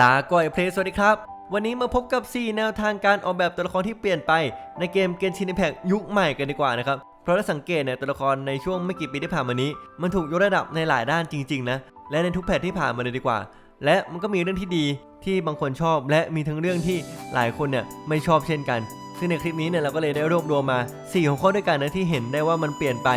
ลาก่อยเพลสวัสดีครับ วันนี้มาพบกับ 4 แนวทางการออกแบบตัวละครที่เปลี่ยนไปในเกมเกนชิน p แพ t ยุคใหม่กันดีกว่านะครับ เพราะถ้าสังเกตเนี่ยตัวละครในช่วงไม่กี่ปีที่ผ่านมานี้ มันถูกยกระดับในหลายด้านจริง ๆ นะ และในทุกแพทที่ผ่านมาเลยดีกว่า และมันก็มีเรื่องที่ดีที่บางคนชอบ และมีทั้งเรื่องที่หลายคนเนี่ยไม่ชอบเช่นกัน ซึ่งในคลิปนี้เนี่ยเราก็เลยได้รวบรวมมา4หัวข้อด้วยกันนะที่เห็นได้ว่ามันเปลี่ยนไป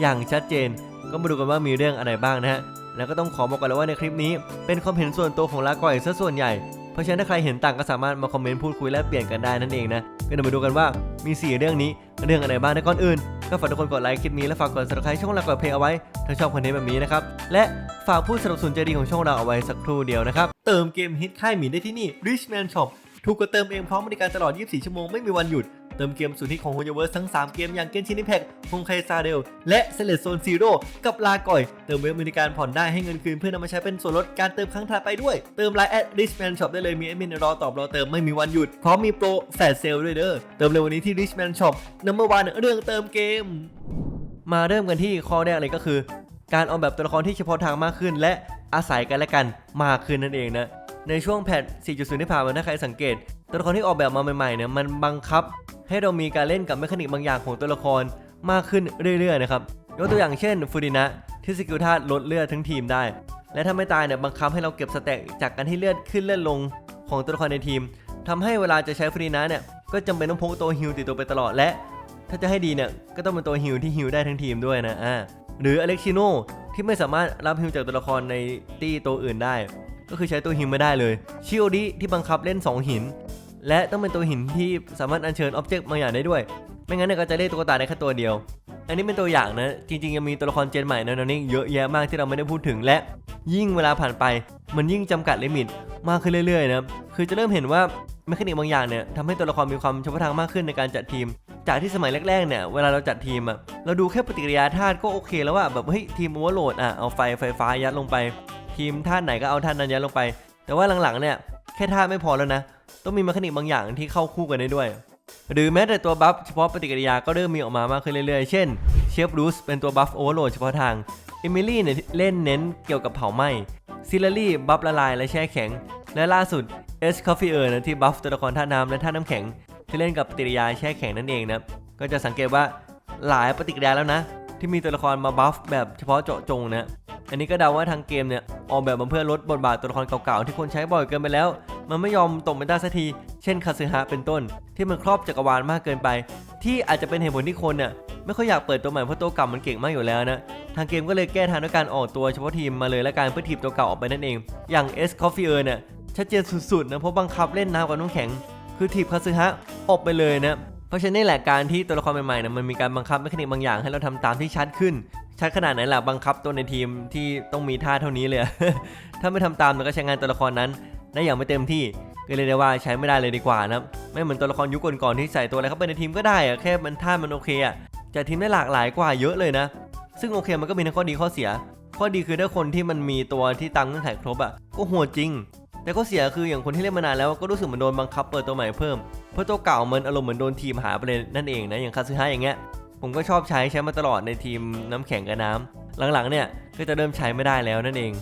อย่างชัดเจน ก็มาดูกันว่ามีเรื่องอะไรบ้างนะฮะ แล้วก็ต้องขอบอกก่อนเลยว่าในคลิปนี้ เป็นความเห็นส่วนตัวของลาก่อยซะส่วนใหญ่ เพราะฉะนั้นถ้าใครเห็นต่างก็สามารถมาคอมเมนต์พูดคุยและเปลี่ยนกันได้นั่นเองนะก็เดี๋ยวมาดูกันว่ามี 4 เรื่องนี้เรื่องอะไรบ้างในก่อนอื่น ก็ฝากทุกคนกดไลค์คลิปนี้และฝากกด subscribe ช่องลาก่อยเพลงเอาไว้ถ้าชอบคอนเทนต์แบบนี้นะครับและฝากผู้สนับสนุนใจดีของช่องเราเอาไว้สักครู่เดียวนะครับเติมเกมฮิตค่ายหมีได้ที่นี่ Richman Shop ถูกกว่าเติมเองพร้อมบริการตลอด 24 ชั่วโมงไม่มีวันหยุด เติมเกมสุดฮิตของ h o y o v e r s e ทั้ง 3 เกมอย่าง Genshin Impact ฮงไคซาเดล และ s e l e c t Zone Zero กับลาก่อย เติมเว็บบริการผ่อนได้ให้เงินคืนเพื่อนำมาใช้เป็นส่วนลดการเติมครั้งถัดไปด้วย เติมไลน์แอด Richman Shop ได้เลยมีแอดมินรอตอบรอเติมไม่มีวันหยุดพร้อมมีโปรแฟลชเซลด้วยเด้อเติมเร็ววันนี้ที่ Richman Shop Number One เรื่องเติมเกม มาเริ่มกันที่ข้อแรกเลยก็คือ การออกแบบตัวละครที่เฉพาะทางมากขึ้น และอาศัยกันและกันมากขึ้นนั่นเองนะในช่วงแพท4.0 ที่ผ่านมาถ้าใครสังเกต ตัวละครที่ออกแบบมาใหม่ๆเนี่ยมันบังคับ ให้เรามีการเล่นกับเมคานิกบางอย่างของตัวละครมากขึ้นเรื่อยๆนะครับยกตัวอย่างเช่นฟูดินะที่สกิลธาตุลดเลือดทั้งทีมได้ และถ้าไม่ตายเนี่ยบังคับให้เราเก็บสแต็กจากการที่เลือดขึ้นเลือดลงของตัวละครในทีมทำให้เวลาจะใช้ฟูดินะเนี่ยก็จำเป็นต้องพกตัวฮิลติดตัวไปตลอดและ ถ้าจะให้ดีเนี่ยก็ต้องเป็นตัวฮิลที่ฮิลได้ทั้งทีมด้วยนะอ่าหรืออเล็กซิโนที่ไม่สามารถรับฮิลจากตัวละครในตี้ตัวอื่นได้ ก็คือใช้ตัวฮิลไม่ได้เลยชิโอดิที่บังคับเล่น 2 หิน และต้องเป็นตัวหินที่สามารถอัญเชิญอ็อบเจกต์บางอย่างได้ด้วย ไม่งั้นเนี่ยก็จะเล่นตุ๊กตาได้แค่ตัวเดียว อันนี้เป็นตัวอย่างนะ จริงๆยังมีตัวละครเจนใหม่ในนั้นนี้เยอะแยะมากที่เราไม่ได้พูดถึง และยิ่งเวลาผ่านไป มันยิ่งจำกัดลิมิตมากขึ้นเรื่อยๆนะ คือจะเริ่มเห็นว่าเมคานิกบางอย่างเนี่ยทำให้ตัวละครมีความเฉพาะทางมากขึ้นในการจัดทีม จากที่สมัยแรกๆเนี่ยเวลาเราจัดทีมอะเราดูแค่ปฏิกิริยาธาตุก็โอเคแล้วว่าแบบเฮ้ยทีมโอเวอร์โหลดอะเอาไฟไฟฟ้ายัดลงไป ทีมธาตุไหนก็เอาธาตุนั้นยัดลงไป แต่ว่าหลังๆเนี่ยแค่ธาตุไม่พอแล้วนะ ต้องมีเมคานิกบางอย่างที่เข้าคู่กันได้ด้วย หรือแม้แต่ตัวบัฟเฉพาะปฏิกิริยาก็เริ่มมีออกมามากขึ้นเรื่อยๆ เช่นเชฟรูสเป็นตัวบัฟโอเวอร์โหลดเฉพาะทางเอมิลี่เนี่ยเล่นเน้นเกี่ยวกับเผาไหม้ซิลลี่บัฟละลายและแช่แข็ง และล่าสุดเอสคอฟฟี่เออร์นะที่บัฟตัวละครท่าน้ำและท่าน้ำแข็ง ที่เล่นกับปฏิกิริยาแช่แข็งนั่นเองนะก็จะสังเกตว่าหลายปฏิกิริยาแล้วนะ ที่มีตัวละครมาบัฟแบบเฉพาะเจาะจงนะอันนี้ก็เดาว่าทางเกมเนี่ยออกแบบมาเพื่อลดบทบาทตัวละครเก่าๆที่คนใช้บ่อยเกินไปแล้ว มันไม่ยอมตกเป็นได้สักที เช่นคาซึฮะเป็นต้น ที่มันครอบจักรวาลมากเกินไป ที่อาจจะเป็นเหตุผลที่คนเนี่ยไม่ค่อยอยากเปิดตัวใหม่เพราะตัวเก่ามันเก่งมากอยู่แล้วนะทางเกมก็เลยแก้ทางด้วยการออกตัวเฉพาะทีมมาเลยและการเพื่อทีมตัวเก่าออกไปนั่นเอง อย่าง S Coffee เออเนี่ยชัดเจนสุดๆนะเพราะบังคับเล่นน้ำกับน้ำแข็ง คือทีมคาซึฮะออกไปเลยนะเพราะฉะนั้นแหละการที่ตัวละครใหม่ๆเนี่ยมันมีการบังคับเมคานิกบางอย่าง ให้เราทำตามที่ชัดขึ้น ชัดขนาดไหนล่ะบังคับตัวในทีมที่ต้องมีท่าเท่านี้เลย ถ้าไม่ทำตามมันก็ใช้งานตัวละครนั้น ได้อย่างไม่เต็มที่ก็เลยได้ว่าใช้ไม่ได้เลยดีกว่านะไม่เหมือนตัวละครยุคก่อนๆที่ใส่ตัวอะไรเข้าไปในทีมก็ได้อะแค่มันท่ามันโอเคอะจัดทีมได้หลากหลายกว่าเยอะเลยนะ ซึ่งโอเคมันก็มีทั้งข้อดีข้อเสีย ข้อดีคือถ้าคนที่มันมีตัวที่ตามเงื่อนไขครบอะก็โหดจริง แต่ข้อเสียคืออย่างคนที่เล่นมานานแล้วก็รู้สึกเหมือนโดนบังคับเปิดตัวใหม่เพิ่ม เพราะตัวเก่ามันอารมณ์เหมือนโดนทีมหาไปเลยนั่นเองนะอย่างคาซึฮะอย่างเงี้ยผมก็ชอบใช้ใช้มาตลอดในทีมน้ำแข็งกับน้ำหลังๆเนี่ยก็จะเริ่มใช้ไม่ได้แล้วนั่นเอง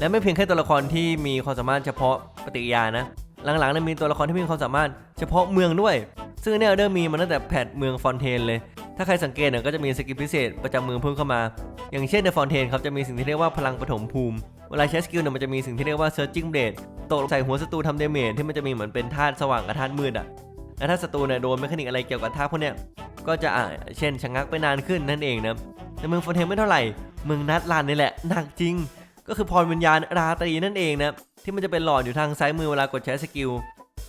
และไม่เพียงแค่ตัวละครที่มีความสามารถเฉพาะปฏิกิริยานะ หลังๆเนี่ยมีตัวละครที่มีความสามารถเฉพาะเมืองด้วย ซึ่งเนี่ยเริ่มมีมาตั้งแต่แพทเมืองฟอนเทนเลย ถ้าใครสังเกตเนี่ยก็จะมีสกิลพิเศษประจำเมืองเพิ่มเข้ามา อย่างเช่นในฟอนเทนครับจะมีสิ่งที่เรียกว่าพลังปฐมภูมิ เวลาใช้สกิลเนี่ยมันจะมีสิ่งที่เรียกว่า searching blade ตกใส่หัวศัตรูทำเดเมจที่มันจะมีเหมือนเป็นธาตุสว่างกับธาตุมืดอะและถ้าศัตรูเนี่ยโดนเมคานิกอะไรเกี่ยวกับธาตุพวกเนี้ยก็จะอ่าเช่นชะงักไปนานขึ้นนั่นเองนะแต่เมืองฟอนเทนไม่เท่าไหร่เมืองนัดลานนี่แหละหนักจริง ก็คือพรวิญญาณราตรีนั่นเองนะที่มันจะเป็นหลอดอยู่ทางซ้ายมือเวลากดใช้สกิล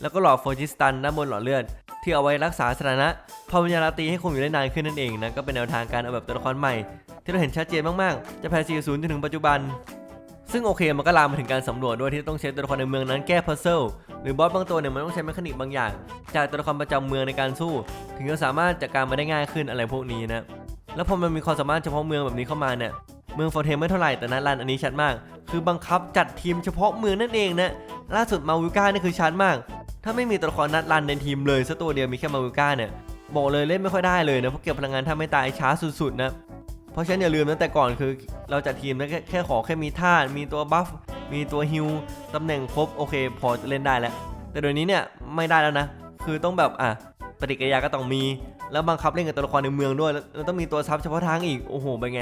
แล้วก็หลอดโฟจิสตันด้านบนหลอดเลือด ที่เอาไว้รักษาสถานะพรวิญญาณราตรีให้คงอยู่ได้นานขึ้นนั่นเองนะก็เป็นแนวทางการเอาแบบตัวละครใหม่ ที่เราเห็นชัดเจนมากๆ จะแพร่40จนถึงปัจจุบัน ซึ่งโอเคมันก็ลามมาถึงการสำรวจด้วยที่ต้องใช้ตัวละครในเมืองนั้นแก้พัซเซิลหรือบอสบางตัวเนี่ยมันต้องใช้เมคานิกบางอย่าง จากตัวละครประจำเมืองในการสู้ ถึงจะสามารถจัดการมาได้ง่ายขึ้นอะไรพวกนี้นะแล้วพอมันมีความสามารถเฉพาะเมืองแบบนี้เข้ามาเนี่ย เมืองฟอร์เทนไม่เท่าไหร่แต่นัดรันอันนี้ชัดมาก คือบังคับจัดทีมเฉพาะเมืองนั่นเองนะล่าสุดมาวิก้านี่คือชัดมาก ถ้าไม่มีตัวละครนัดรันในทีมเลยสักตัวเดียวมีแค่มาวิก้าเนี่ยบอกเลยเล่นไม่ค่อยได้เลยนะเพราะเก็บพลังงานถ้าไม่ตายช้าสุดๆนะเพราะฉะนั้นอย่าลืมนะแต่ก่อนคือเราจัดทีมแล้วแค่ขอแค่มีท่าตุมีตัวบัฟมีตัวฮิลตำแหน่งครบโอเค พอจะเล่นได้แล้วแต่เดี๋ยวนี้เนี่ยไม่ได้แล้วนะ คือต้องแบบอะปฏิกิริยาก็ต้องมี แล้วบังคับเล่นกับตัวละครในเมืองด้วยแล้วแล้วต้องมีตัวซับเฉพาะทางอีกโอ้โหเป็นไง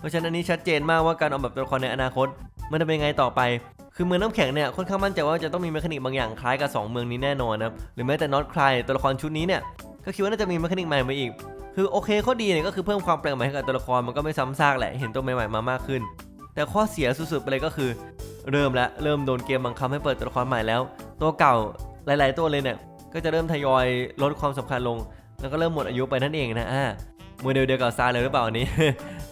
เพราะฉะนั้นอันนี้ชัดเจนมากว่าการออกแบบตัวละครในอนาคต มันจะเป็นยังไงต่อไปคือเมืองน้ำแข็งเนี่ยค่อนข้างมั่นใจว่าจะต้องมีเมคานิกบางอย่างคล้ายกับ 2 เมืองนี้แน่นอนนะครับหรือแม้แต่น็อตคลายตัวละครชุดนี้เนี่ยก็คิดว่าน่าจะมีเมคานิกใหม่มาอีก คือโอเคข้อดีเนี่ยก็คือเพิ่มความแปลกใหม่ให้กับตัวละครมันก็ไม่ซ้ำซากแหละเห็นตัวใหม่ๆมามากขึ้น แต่ข้อเสียสุดๆไปเลยก็คือ เริ่มล้วเริ่มโดนเกมบังคับให้เปิดตัวละครใหม่แล้ว ตัวเก่าหลาย ๆ ตัวเลยเนี่ยก็จะเริ่มทยอยลดความสำคัญลง แล้วก็เริ่มหมดอายุไปนั่นเองนะอ่าโมเดลเดียวกับซาเรลหรือเปล่าอันนี้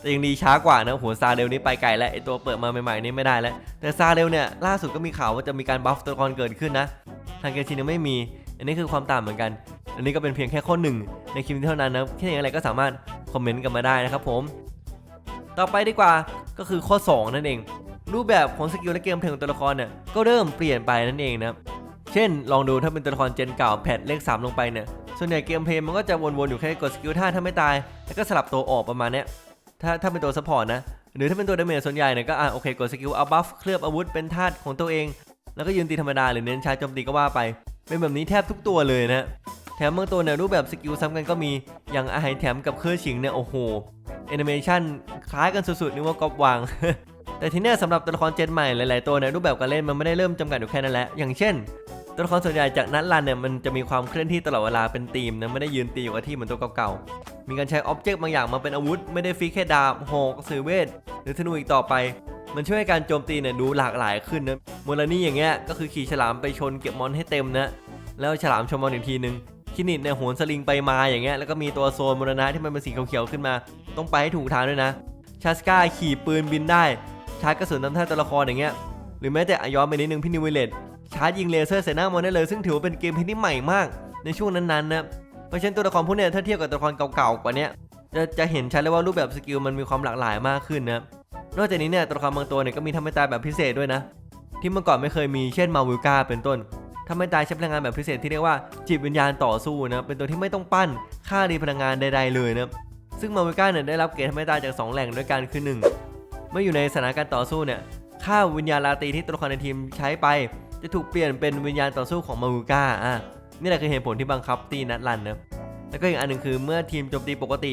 แต่ยังดีช้ากว่านะหัวซาเรลนี้ไปไกลแล้วไอตัวเปิดมาใหม่ๆนี่ไม่ได้แล้ว แต่ซาเรลเนี่ยล่าสุดก็มีข่าวว่าจะมีการบัฟตัวละครเกิดขึ้นนะ ทางเกมชินยังไม่มี อันนี้คือความต่างเหมือนกัน อันนี้ก็เป็นเพียงแค่ข้อหนึ่งในคลิปนี้เท่านั้นนะแค่อย่างไรก็สามารถคอมเมนต์กันมาได้นะครับผม ต่อไปดีกว่าก็คือข้อ 2 นั่นเอง รูปแบบของสกิลและเกมเพลย์ของตัวละครเนี่ยก็เริ่มเปลี่ยนไปนั่นเองนะเช่น ลองดูถ้าเป็นตัวละครเจนเก่าแพทเลข 3 ลงไปเนี่ยส่วนใหญ่เกมเพลย์มันก็จะวนๆอยู่แค่กดสกิลท่าถ้าไม่ตาย แล้วก็สลับตัวออกประมาณเนี้ย ถ้าถ้าเป็นตัวซัพพอร์ตนะ หรือถ้าเป็นตัวดาเมจส่วนใหญ่เนี่ยก็อะโอเคกดสกิลเอาบัฟเคลือบอาวุธเป็นธาตุของตัวเอง แล้วก็ยืนตีธรรมดาหรือเน้นใช้โจมตีก็ว่าไป เป็นแบบนี้แทบทุกตัวเลยนะแถมบางตัวเนี่ยรูปแบบสกิลซ้ำกันก็มีอย่างอาหารแถมกับเครือฉิงเนี่ยโอ้โหแอนิเมชันคล้ายกันสุดๆนึกว่ากอบวางแต่ทีเนี้ยสำหรับตัวละครเจนใหม่หลายๆตัวเนี่ยรูปแบบการเล่นมันไม่ได้เริ่มจำกัดอยู่แค่นั้นแหละอย่างเช่น ตัวละครส่วนใหญ่จากนัดรันเนี่ยมันจะมีความเคลื่อนที่ตลอดเวลาเป็นธีมนะไม่ได้ยืนตีอยู่กับที่เหมือนตัวเก่าๆ มีการใช้อ็อบเจกต์บางอย่างมาเป็นอาวุธ ไม่ได้ฟิกแค่ดาบหอกสื่อเวทหรือธนูอีกต่อไป มันช่วยให้การโจมตีเนี่ยดูหลากหลายขึ้นนะโมลนี่อย่างเงี้ยก็คือขี่ฉลามไปชนเก็บมอนให้เต็มนะแล้วฉลามชนมอนอีกทีนึงคินิตเนี่ยโหนสลิงไปมาอย่างเงี้ยแล้วก็มีตัวโซนมรณะที่มันเป็นสีเขียวๆขึ้นมา ต้องไปให้ถูกทางด้วยนะ ชาสก้าขี่ปืนบินได้ชาร์จกระสุนตามท่าตัวละครอย่างเงี้ยหรือแม้แต่ย้อนไปนิดนึงพี่นิวเวเลต ชาร์จยิงเลเซอร์ใส่หน้ามอนได้เลย ซึ่งถือว่าเป็นเกมเพลย์ที่ใหม่มาก ในช่วงนั้นๆนะเพราะฉะนั้นตัวละครพวกเนี้ยถ้าเทียบกับตัวละครเก่าๆกว่านี้จะจะเห็นชัดเลยว่ารูปแบบสกิลมันมีความหลากหลายมากขึ้นนะนอกจากนี้เนี่ยตัวละครบางตัวเนี่ยก็มีทำให้ตายแบบพิเศษด้วยนะ ที่เมื่อก่อนไม่เคยมีเช่นมาวิลกาเป็นต้นทำให้ตายใช้พลังงานแบบพิเศษที่เรียกว่าจิตวิญญาณต่อสู้นะเป็นตัวที่ไม่ต้องปั้นค่ารีพลังงานใด ๆ เลยนะซึ่งมาวิลกาเนี่ยได้รับเกรดทำให้ตายจาก 2 แหล่งด้วยกันคือ 1 เมื่ออยู่ในสถานการณ์ต่อสู้เนี่ยค่าวิญญาณลาตรีที่ตัวละครในทีมใช้ไป จะถูกเปลี่ยนเป็นวิญญาณต่อสู้ของมาวิลกาอะนี่แหละคือเหตุผลที่บังคับตีนัดรันนะแล้วก็อีกอันหนึ่งคือเมื่อทีมโจมตีปกติ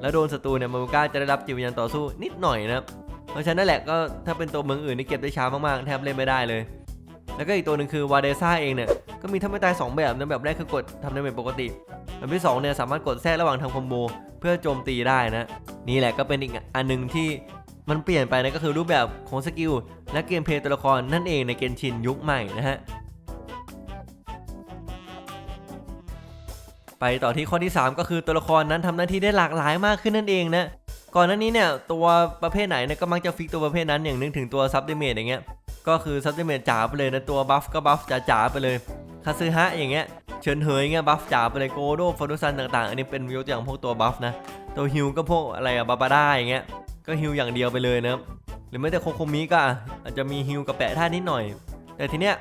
แล้วโดนศัตรูเนี่ยมาวิลกาจะได้รับจิตวิญญาณต่อสู้นิดหน่อยนะเพราะฉะนั้นนั่นแหละก็ถ้าเป็นตัวเมืองอื่นนี่เก็บได้ช้ามากๆแทบเล่นไม่ได้เลย แล้วก็อีกตัวหนึ่งคือวาเดซ่าเองเนี่ยก็มีทำให้ตาย2แบบนะแบบแรกคือกดทำในแบบปกติแบบที่2เนี่ยสามารถกดแทรกระหว่างทำคอมโบเพื่อโจมตีได้นะนี่แหละก็เป็นอีกอันหนึ่งที่ มันเปลี่ยนไปนะก็คือรูปแบบของสกิลและเกมเพลย์ตัวละครนั่นเองในเกนชินยุคใหม่นะฮะไปต่อที่ข้อที่ 3 ก็คือตัวละครนั้นทำหน้าที่ได้หลากหลายมากขึ้นนั่นเองนะก่อนหน้านี้เนี่ยตัวประเภทไหนเนี่ยก็มักจะฟิกตัวประเภทนั้นอย่างนึกถึงตัวซับเดเมจอย่างเงี้ยก็คือซับเดเมจจ๋าไปเลยนะตัวบัฟก็บัฟจ๋าๆไปเลยคาซึฮะอย่างเงี้ยเฉินเหยเงี้ยบัฟจ๋าไปเลยโกโดฟอรุซันต่างๆ อันนี้เป็นยกตัวอย่างพวกตัวบัฟนะตัวฮิลก็พวกอะไรอะบาบาด้าอย่างเงี้ย ก็ฮิลอย่างเดียวไปเลยนะครับหรือแม้แต่โคโคมิก็อาจจะมีฮิลกับแปะท่านิดหน่อย แต่ทีเนี้ย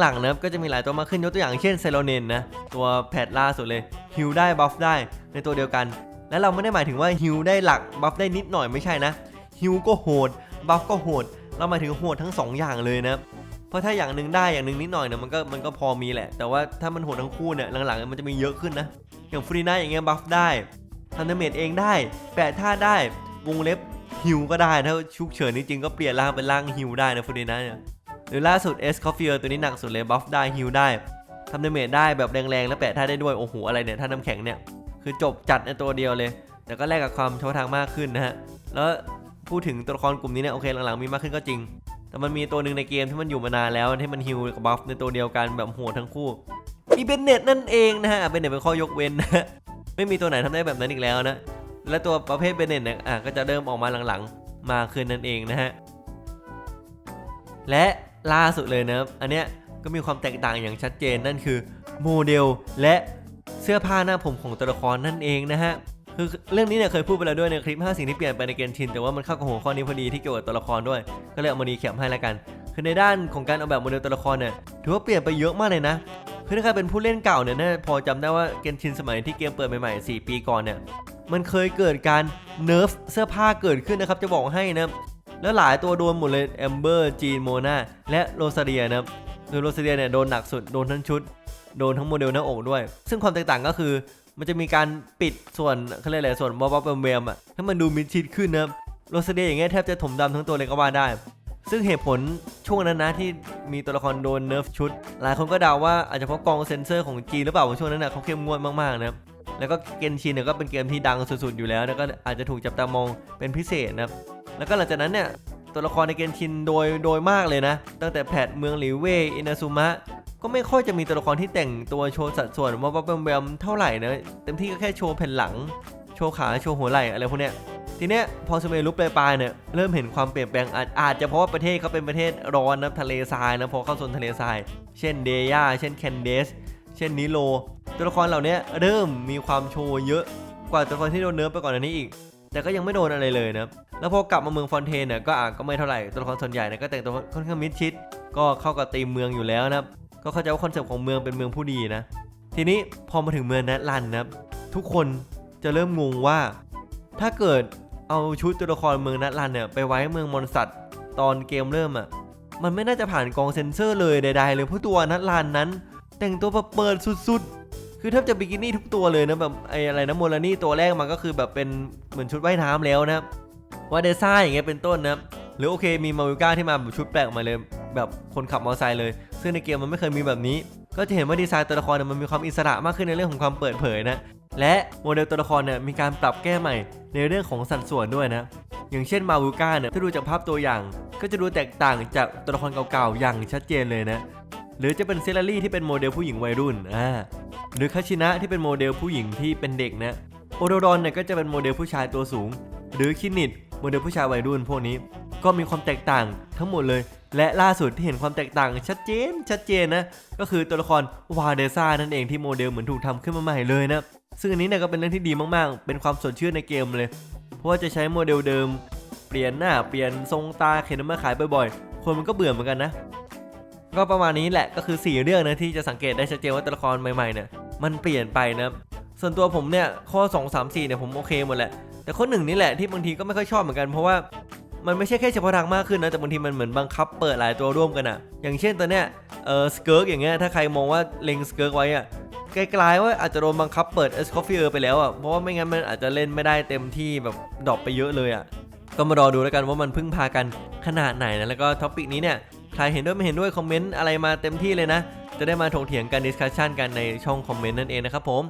หลังๆนะครับก็จะมีหลายตัวมากขึ้นยกตัวอย่างเช่นเซโลเนนนะตัวแพทล่าสุดเลยฮิลได้บัฟได้ในตัวเดียวกัน และเราไม่ได้หมายถึงว่าฮิลได้หลักบัฟได้นิดหน่อยไม่ใช่นะฮิลก็โหดบัฟก็โหด เราหมายถึงโหดทั้งสองอย่างเลยนะเพราะถ้าอย่างหนึ่งได้อย่างหนึ่งนิดหน่อยเนี่ยมันก็มันก็พอมีแหละ แต่ว่าถ้ามันโหดทั้งคู่เนี่ยหลังๆมันจะมีเยอะขึ้นนะ อย่างฟรีน่าอย่างเงี้ยบัฟได้ทันเดเมจเองได้ แปะท่าได้วงเล็บ ฮิวก็ได้ถ้าชุกเฉินจริงๆก็เปลี่ยนร่างเป็นร่างฮิวได้นะฟรีน่าเนี่ยหรือล่าสุดเอสคอฟเฟียตัวนี้หนักสุดเลยบัฟได้ฮิวได้ทำเดเมจได้แบบแรงๆแล้วแปะท่าได้ด้วยโอ้โหอะไรเนี่ยท่าน้ำแข็งเนี่ยคือจบจัดในตัวเดียวเลย แต่ก็แลกกับความเฉพาะทางมากขึ้นนะฮะแล้วพูดถึงตัวละครกลุ่มนี้เนี่ยโอเคหลังๆมีมากขึ้นก็จริง แต่มันมีตัวหนึ่งในเกมที่มันอยู่มานานแล้วที่มันฮิวกับบัฟในตัวเดียวกันแบบโหดทั้งคู่มีเบนเน็ตนั่นเองนะฮะเบนเน็ตเป็นข้อยกเว้นนะไม่มีตัวไหนทำได้แบบนั้นอีกแล้วนะ และตัวประเภทเบนเน็ตเนี่ยอะก็จะเริ่มออกมาหลังๆ มาคืนนั่นเองนะฮะ และล่าสุดเลยนะครับอันเนี้ยก็มีความแตกต่างอย่างชัดเจนนั่นคือโมเดลและเสื้อผ้าหน้าผมของตัวละครนั่นเองนะฮะคือเรื่องนี้เนี่ยเคยพูดไปแล้วด้วยในคลิป 5 สิ่งที่เปลี่ยนไปในเกมชิน แต่ว่ามันเข้ากับหัวข้อนี้พอดีที่เกี่ยวกับตัวละครด้วย ก็เลยเอามาดีแคปให้แล้วกัน คือในด้านของการออกแบบโมเดลตัวละครเนี่ยถือว่าเปลี่ยนไปเยอะมากเลยนะคือถ้าใครเป็นผู้เล่นเก่าเนี่ยน่าพอจำได้ว่าเกมชินสมัยที่เกมเปิดใหม่ๆ 4 ปีก่อนเนี่ย มันเคยเกิดการเนิร์ฟเสื้อผ้าเกิดขึ้นนะครับจะบอกให้นะแล้วหลายตัวโดนหมดเลยแอมเบอร์จีนโมนาและโรซาเดียนะครับโดยโรซาเดียเนี่ยโดนหนักสุดโดนทั้งชุด โดนทั้งโมเดลหน้าอกด้วย ซึ่งความแตกต่างก็คือ มันจะมีการปิดส่วนเขาเรียกอะไรส่วนบอบๆเวมอะให้มันดูมิดชิดขึ้นนะครับโรซาเดียอย่างเงี้ยแทบจะถมดำทั้งตัวเลยก็ว่าได้ ซึ่งเหตุผลช่วงนั้นนะที่มีตัวละครโดนเนิร์ฟชุด หลายคนก็เดาว่าอาจจะเพราะกองเซนเซอร์ของจีนหรือเปล่าช่วงนั้นน่ะเขาเข้มงวดมากๆนะครับ แล้วก็เกนชินเนี่ยก็เป็นเกมที่ดังสุดๆอยู่แล้วแล้วก็อาจจะถูกจับตามองเป็นพิเศษนะครับแล้วก็หลังจากนั้นเนี่ยตัวละครในเกนชินโดยโดยมากเลยนะ ตั้งแต่แพทเมืองหลิวเว่ยอินาซุมะก็ไม่ค่อยจะมีตัวละครที่แต่งตัวโชว์สัดส่วนว่าแวมเท่าไหร่นะเต็มที่ก็แค่โชว์แผ่นหลัง โชว์ขาโชว์หัวไหล่อะไรพวกเนี้ยทีเนี้ยพอสเมรุปลายเนี่ยเริ่มเห็นความเปลี่ยนแปลงอาจอาจจะเพราะว่าประเทศเขาเป็นประเทศร้อนนะทะเลทรายนะพอเข้าโซนทะเลทราย เช่นเดย่าเช่นแคนเดส เช่นนิโล ตัวละครเหล่านี้เริ่มมีความโชว์เยอะกว่าตัวละครที่โดนเนิร์ฟไปก่อนอันนี้อีก แต่ก็ยังไม่โดนอะไรเลยนะแล้วพอกลับมาเมืองฟอนเทนเนี่ยก็อาจก็ไม่เท่าไหร่ตัวละครส่วนใหญ่เนี่ยก็แต่งตัวค่อนข้างมิดชิด ก็เข้ากับธีมเมืองอยู่แล้วนะครับก็เข้าใจว่าคอนเซปต์ของเมืองเป็นเมืองผู้ดีนะทีนี้พอมาถึงเมืองนัทลันนะครับทุกคนจะเริ่มงงว่า ถ้าเกิดเอาชุดตัวละครเมืองนัทลันเนี่ยไปไว้เมืองมอนสัตตอนเกมเริ่มอะมันไม่น่าจะผ่านกองเซนเซอร์เลยใดๆเลยเพราะตัวนัทลันนั้น แต่งตัวแบบเปิดสุด คือแทบจะบิกินี่ทุกตัวเลยนะแบบไอ้อะไรนะโมลานี่ตัวแรกมันก็คือแบบเป็นเหมือนชุดว่ายน้ำแล้วนะครับวาเดซ่าอย่างเงี้ยเป็นต้นนะครับหรือโอเคมีมาวิก้าที่มาแบบชุดแปลกออกมาเลย แบบคนขับมอเตอร์ไซค์เลย ซึ่งในเกมมันไม่เคยมีแบบนี้ ก็จะเห็นว่าดีไซน์ตัวละครเนี่ยมันมีความอิสระมากขึ้นในเรื่องของความเปิดเผยนะและโมเดลตัวละครเนี่ยมีการปรับแก้ใหม่ในเรื่องของสัดส่วนด้วยนะอย่างเช่นมาวิก้าเนี่ยถ้าดูจากภาพตัวอย่าง ก็จะดูแตกต่างจากตัวละครเก่าๆอย่างชัดเจนเลยนะ หรือจะเป็นเซลลารี่ที่เป็นโมเดลผู้หญิงวัยรุ่นอ่าหรือคาชินะที่เป็นโมเดลผู้หญิงที่เป็นเด็กนะโอโดรอนเนี่ยก็จะเป็นโมเดลผู้ชายตัวสูง หรือคินิดโมเดลผู้ชายวัยรุ่นพวกนี้ ก็มีความแตกต่างทั้งหมดเลย และล่าสุดที่เห็นความแตกต่างชัดเจนชัดเจนนะ ก็คือตัวละครวาเดซ่านั่นเองที่โมเดลเหมือนถูกทำขึ้นมาใหม่เลยนะ ซึ่งอันนี้เนี่ยก็เป็นเรื่องที่ดีมากๆ เป็นความสดชื่นในเกมเลย เพราะว่าจะใช้โมเดลเดิม เปลี่ยนหน้าเปลี่ยนทรงตาเข็นมาขายบ่อยๆ คนมันก็เบื่อเหมือนกันนะ ก็ประมาณนี้แหละก็คือ 4 เรื่องนะที่จะสังเกตได้ชัดเจนว่าตัวละครใหม่ๆเนี่ยมันเปลี่ยนไปนะส่วนตัวผมเนี่ยข้อ 2 3 4เนี่ยผมโอเคหมดแหละแต่ข้อหนึ่งนี่แหละที่บางทีก็ไม่ค่อยชอบเหมือนกันเพราะว่ามันไม่ใช่แค่เฉพาะทางมากขึ้นนะแต่บางทีมันเหมือนบังคับเปิดหลายตัวร่วมกันอะอย่างเช่นตัวเนี้ยเออสเกิร์กอย่างเงี้ยถ้าใครมองว่าเล็งสเกิร์กไว้อะไกลๆว่าอาจจะโดนบังคับเปิดเอสคอฟฟิเออร์ไปแล้วอะเพราะว่าไม่งั้นมันอาจจะเล่นไม่ได้เต็มที่แบบดรอปไปเยอะเลยอะก็มารอดูแล้วกันว่ามันพึ่งพากันขนาดไหนนะแล้วก็ท็อปิกนี้เนี่ย ครเห็นด้วยไม่เห็นด้วยคอมเมนต์อะไรมาเต็มที่เลยนะ จะได้มาถกเถียงกันดิสคัชชันกันในช่องคอมเมนต์นั่นเองนะครับผม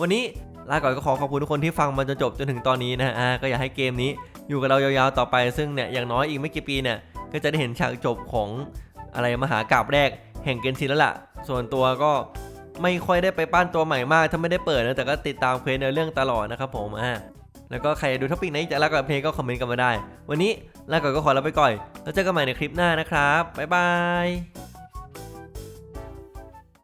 วันนี้ลาก่อนก็ขอขอบคุณทุกคนที่ฟังมาจนจบจนถึงตอนนี้นะอ่าก็อยากให้เกมนี้อยู่กับเรายาวๆต่อไป ซึ่งเนี่ยอย่างน้อยอีกไม่กี่ปีเนี่ยก็จะได้เห็นฉากจบของอะไรมหากราบแรกแห่งเกนชินแล้วล่ะ ส่วนตัวก็ไม่ค่อยได้ไปปั้นตัวใหม่มาก ถ้าไม่ได้เปิดนะแต่ก็ติดตามเควสในเรื่องตลอดนะครับผมอ่าแล้วก็ใครดูท็อปิกไหนจะลาก่อนเพลงก็คอมเมนต์กันมาได้ วันนี้ ลาก่อนก็ขอลาไปก่อน แล้วเจอกันใหม่ในคลิปหน้านะครับ บ๊ายบาย